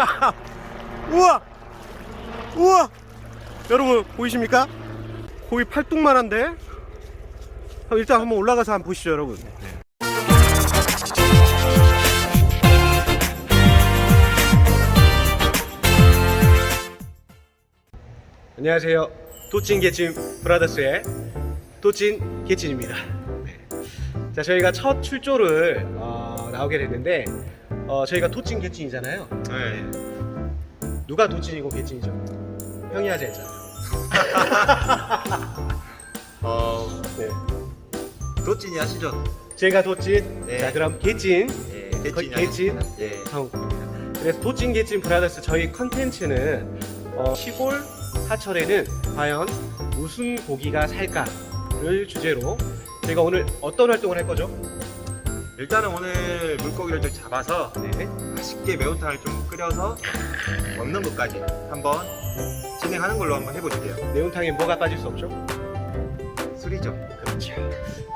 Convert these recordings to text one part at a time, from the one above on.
우와! 우와! 여러분 보이십니까? 거의 팔뚝만한데? 일단 한번 올라가서 한번 보시죠 여러분 안녕하세요 도찐 개찐 브라더스의 도찐 개찐입니다 네. 자 저희가 첫 출조를 어, 나오게 됐는데 어, 저희가 도찐 개찐이잖아요 네. 누가 도찐이고 개찐이죠? 형이 하자 했잖아 어, 네. 도찐이 하시죠? 제가 도찐 네. 자 그럼 개찐 예, 거의 개찐? 예. 형입니다 그래서 도찐 개찐 브라더스 저희 컨텐츠는 어, 시골 하철에는 과연 무슨 고기가 살까를 주제로 저희가 오늘 어떤 활동을 할 거죠? 일단은 오늘 물고기를 좀 잡아서 네. 맛있게 매운탕을 좀 끓여서 먹는 것까지 한번 진행하는 걸로 한번 해보실게요. 매운탕에 뭐가 빠질 수 없죠? 술이죠. 그렇죠.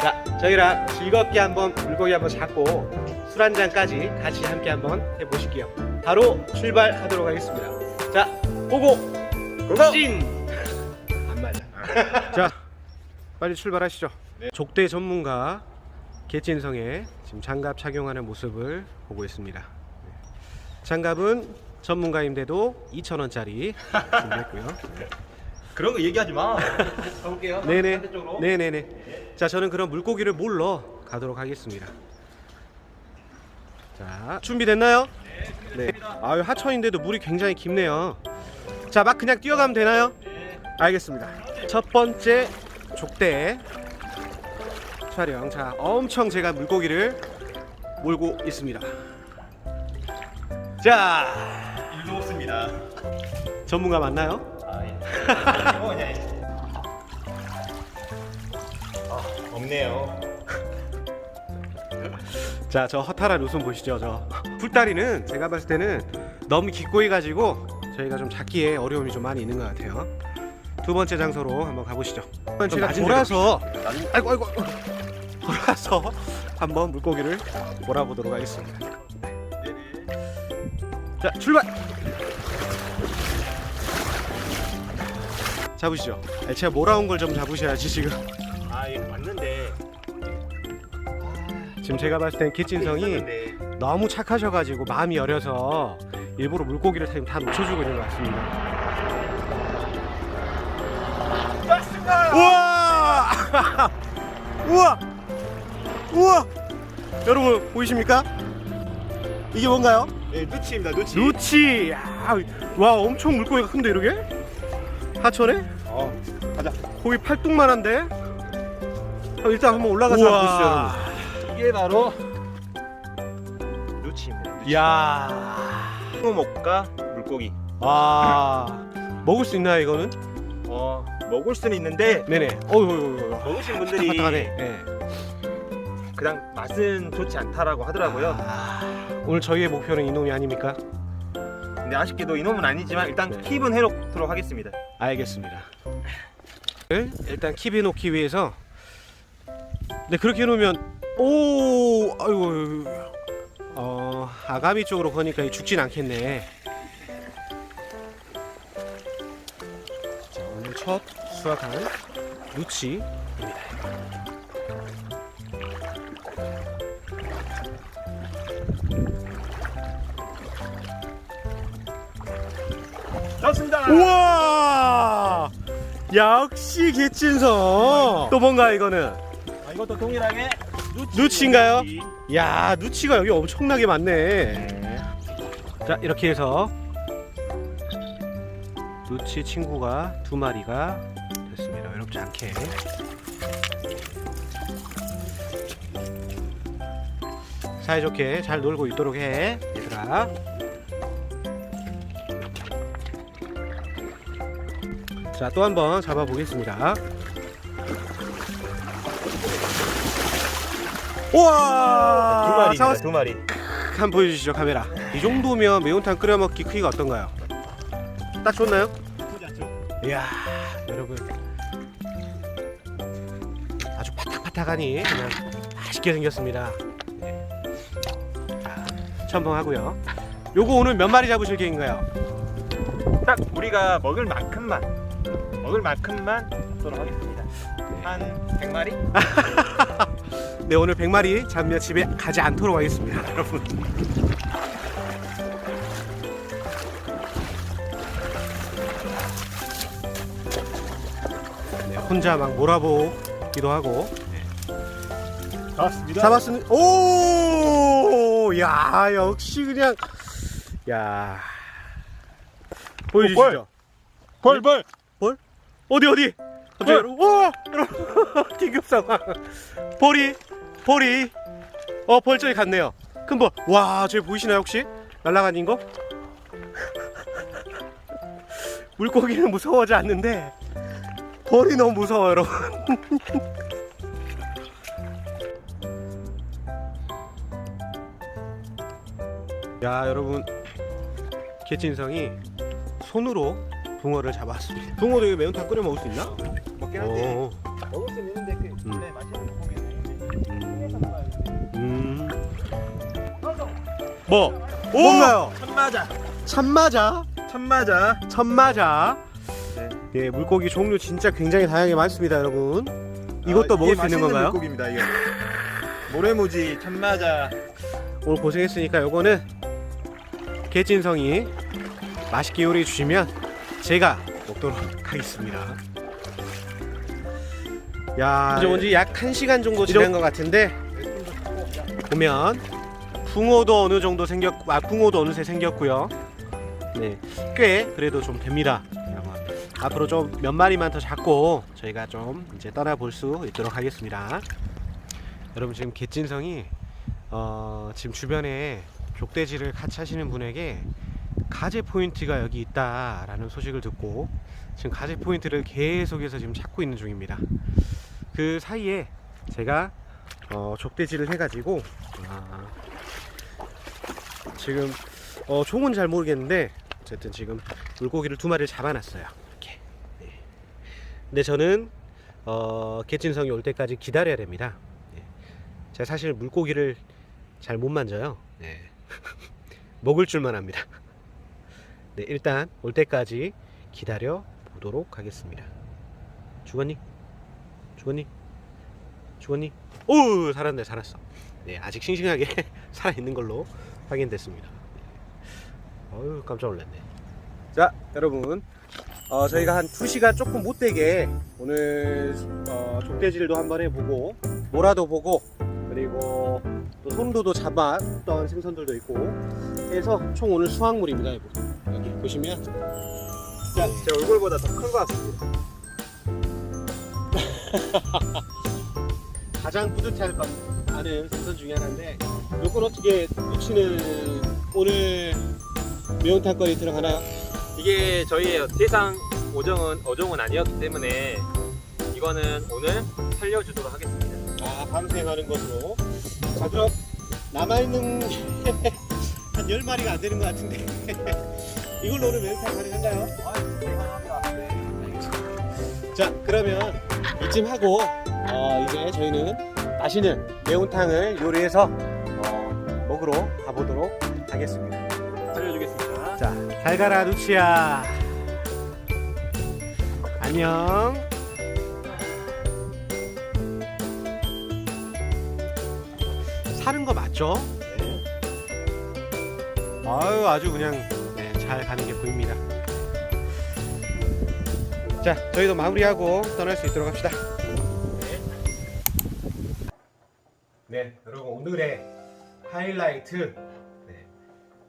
자, 저희랑 즐겁게 한번 물고기 한번 잡고 술 한 잔까지 같이 함께 한번 해보실게요. 바로 출발하도록 하겠습니다. 자, 고고! 고고! 찐! 안 맞아. 자, 빨리 출발하시죠. 네. 족대 전문가 개찐성에 지금 장갑 착용하는 모습을 보고 있습니다. 네. 장갑은 전문가인데도 2,000원짜리 준비했고요. 그런 거 얘기하지 마. 가볼게요. 네네. 반대쪽으로. 네네네. 자, 저는 그럼 물고기를 몰러 가도록 하겠습니다. 자, 준비됐나요? 네. 아유, 하천인데도 물이 굉장히 깊네요. 자, 막 그냥 뛰어가면 되나요? 알겠습니다. 첫 번째 족대 촬영. 자, 엄청 제가 물고기를 몰고 있습니다. 자, 일도 없습니다. 전문가 맞나요? 아, 예. 어, 예. 아, 없네요. 자, 저 허탈한 웃음 보시죠, 저. 풀다리는 제가 봤을 때는 너무 깊고 해가지고 저희가 좀 잡기에 어려움이 좀 많이 있는 것 같아요. 두 번째 장소로 한번 가보시죠. 제가 낮은 돌아서, 아이고, 아이고, 아이고. 돌아서 한번 물고기를 몰아보도록 하겠습니다. 자, 출발! 잡으시죠. 아니, 제가 몰아온 걸 좀 잡으셔야지 지금. 아, 예, 맞는데. 지금 제가 봤을 땐 있었는데. 너무 착하셔가지고 마음이 여려서 일부러 물고기를 지금 다 놓쳐주고 있는 것 같습니다. 우와! 우와! 우와! 여러분 보이십니까? 이게 뭔가요? 네, 누치입니다. 누치. 누치! 야, 와 엄청 물고기가 큰데 이렇게? 하천에? 어, 가자. 거의 팔뚝만한데? 그럼 일단 한번 올라가서 보시죠 여러분. 이게 바로 누치입니다. 누치. 야 홍어목과 물고기. 아 먹을 수 있나요 이거는? 어, 먹을 수는 있는데 네네. 어휴. 먹으신 분들이 바닥바닥하네. 네. 그냥 맛은 좋지 않다라고 하더라고요. 아, 오늘 저희의 목표는 이놈이 아닙니까? 근데 아쉽게도 이놈은 아니지만 일단 네. 킵은 해놓도록 하겠습니다. 알겠습니다. 일단 킵해 놓기 위해서. 네 그렇게 해놓으면 오 아이고 어 아가미 쪽으로 거니까 죽진 않겠네. 자 오늘 첫 수확한 누치입니다. 좋습니다. 우와! 역시 개찐성 또 뭔가 이거는? 아, 이것도 동일하게 누치. 누치인가요? 야 누치가 여기 엄청나게 많네. 자 이렇게 해서 누치 친구가 두 마리가 됐습니다. 외롭지 않게. 사이좋게 잘 놀고 있도록 해 얘들아 자 또 한 번 잡아 보겠습니다 우와 두 마리. 두 마리. 한번 보여주시죠 카메라 이 정도면 매운탕 끓여 먹기 크기가 어떤가요? 딱 좋나요? 이야 여러분 아주 파닥파닥하니 그냥 맛있게 생겼습니다 네. 자 첨벙하고요 요거 오늘 몇 마리 잡으실 계획인가요? 딱 우리가 먹을 만큼만 먹을 만큼만 잡도록 하겠습니다. 한 100마리? 네 오늘 100마리 잡으면 집에 가지 않도록 하겠습니다 여러분 네, 혼자 막 몰아보기도 하고 잡았습니다. 잡았으니 오! 야 역시 그냥 야 보여주시죠 벌 벌. 어디 어디? 갑자기 여러분 와 여러분 긴급 상황. 볼이 볼이. 어 벌점이 갔네요. 큰볼와 저기 보이시나요 혹시? 날아가는 거? 물고기는 무서워하지 않는데 벌이 너무 무서워요 여러분. 야 여러분. 개진성이 손으로 붕어를 잡았습니다 붕어도 이거 매운탕 끓여 먹을 수 있나? 먹긴 한데 오. 먹을 수 있는데 그 음. 네, 맛있는 고기는 음. 뭐? 뭔가요? 참마자. 참마자. 참마자. 참마자. 네. 예, 물고기 종류 진짜 굉장히 다양하게 많습니다, 여러분. 이것도 아, 먹을 수 있는 맛있는 건가요? 물고기입니다. 이거. 모래무지, 참마자. 오늘 고생했으니까 요거는 개진성이 맛있게 요리해 주시면 제가 먹도록 하겠습니다. 야, 이제 온지 약 1시간 정도 지난 것 같은데 보면 붕어도 어느 정도 생겼 아 붕어도 어느새 생겼고요. 네, 꽤 그래도 좀 됩니다. 앞으로 좀 몇 마리만 더 잡고 저희가 좀 이제 떠나 볼 수 있도록 하겠습니다. 여러분 지금 개진성이 어, 지금 주변에 족대지를 같이 하시는 분에게 가재 포인트가 여기 있다라는 소식을 듣고 지금 가재 포인트를 계속해서 지금 찾고 있는 중입니다. 그 사이에 제가 어, 족대지를 해가지고 아, 지금 어, 종은 잘 모르겠는데 어쨌든 지금 물고기를 두 마리를 잡아놨어요. 이렇게. 네. 근데 저는 어, 개진성이 올 때까지 기다려야 됩니다. 네. 제가 사실 물고기를 잘 못 만져요. 네. 먹을 줄만 합니다. 네, 일단 올 때까지 기다려 보도록 하겠습니다. 죽었니? 죽었니? 죽었니? 오, 살았네, 살았어. 네, 아직 싱싱하게 살아 있는 걸로 확인됐습니다. 어유, 깜짝 놀랐네. 자, 여러분, 어, 저희가 한 2시간 조금 못 되게 오늘 어, 족대질도 한번 해보고 모라도 보고 그리고 또 손도도 잡았던 생선들도 있고 해서 총 오늘 수확물입니다 여러분 여기 보시면 자, 제 얼굴보다 더 큰 것 같습니다. 가장 뿌듯할 것 하는 생선 중에 하나인데 요건 어떻게 위치는 오늘 매운탕 거리 들어가나요? 이게 저희의 대상 오정은 어종은 아니었기 때문에 이거는 오늘 살려주도록 하겠습니다. 아 밤생하는 것으로 자 그럼 남아있는 게 한 10마리가 안 되는 것 같은데. 이걸로 오늘 매운탕 가능한가요? 자 그러면 이쯤 하고 어, 이제 저희는 맛있는 매운탕을 요리해서 어, 먹으러 가보도록 하겠습니다. 살려주겠습니다. 자잘 가라 루치야. 안녕 사는 거 맞죠? 아유 아주 그냥 네, 잘 가는 게 보입니다. 자 저희도 마무리하고 떠날 수 있도록 합시다. 네 여러분 오늘의 하이라이트. 네,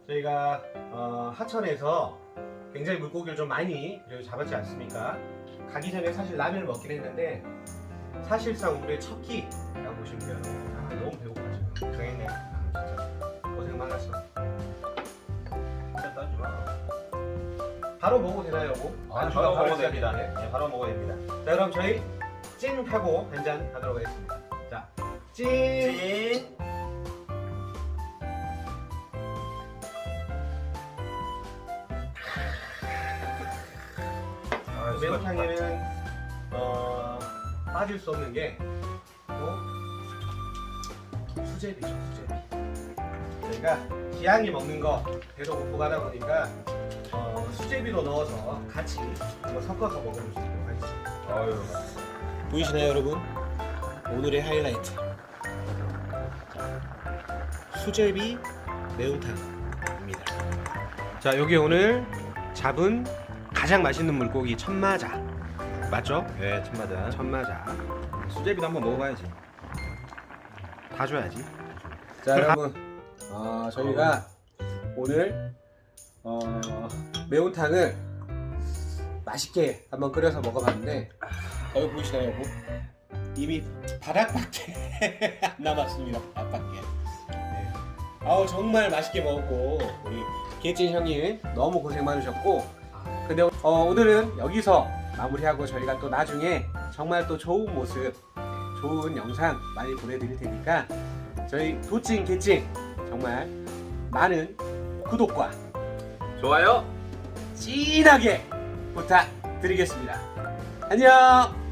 저희가 어, 하천에서 굉장히 물고기를 좀 많이 잡았지 않습니까? 가기 전에 사실 라면을 먹긴 했는데 사실상 우리의 첫 끼라고 보시면 돼요. 아 너무 배고파 당했네 아, 진짜 고생 많았어 진짜 따지 마 바로 먹어도 되나요 여보? 아, 바로 먹어도. 됩니다. 네, 바로 먹어야 됩니다. 자 그럼 저희 찐 하고 한잔 하도록 하겠습니다 자 찐. 찐. 아, 매운탕에는 어, 빠질 수 없는 게 또 수제비죠 수제비 저희가 기양이 먹는 거 배도 고프고 하다 보니까 어, 수제비도 넣어서 같이 한번 섞어서 먹어보도록 하겠습니다. 아유. 보이시나요 여러분? 오늘의 하이라이트 수제비 매운탕입니다 자 여기 오늘 잡은 가장 맛있는 물고기 천마자 맞죠? 네, 참마자. 천마자 수제비도 한번 먹어봐야지. 다 줘야지 자 여러분 어, 저희가 오늘 어, 매운탕을 맛있게 한번 끓여서 먹어봤는데 여기 보이시나요 여러분? 이미 바닥밖에 안 남았습니다 바닥밖에 네. 아우 정말 맛있게 먹었고 우리 개찐 형님 너무 고생 많으셨고 근데 어, 오늘은 여기서 마무리하고 저희가 또 나중에 정말 또 좋은 모습 좋은 영상 많이 보내드릴 테니까 저희 도찐 개찐 정말 많은 구독과 좋아요. 진하게 부탁드리겠습니다. 안녕!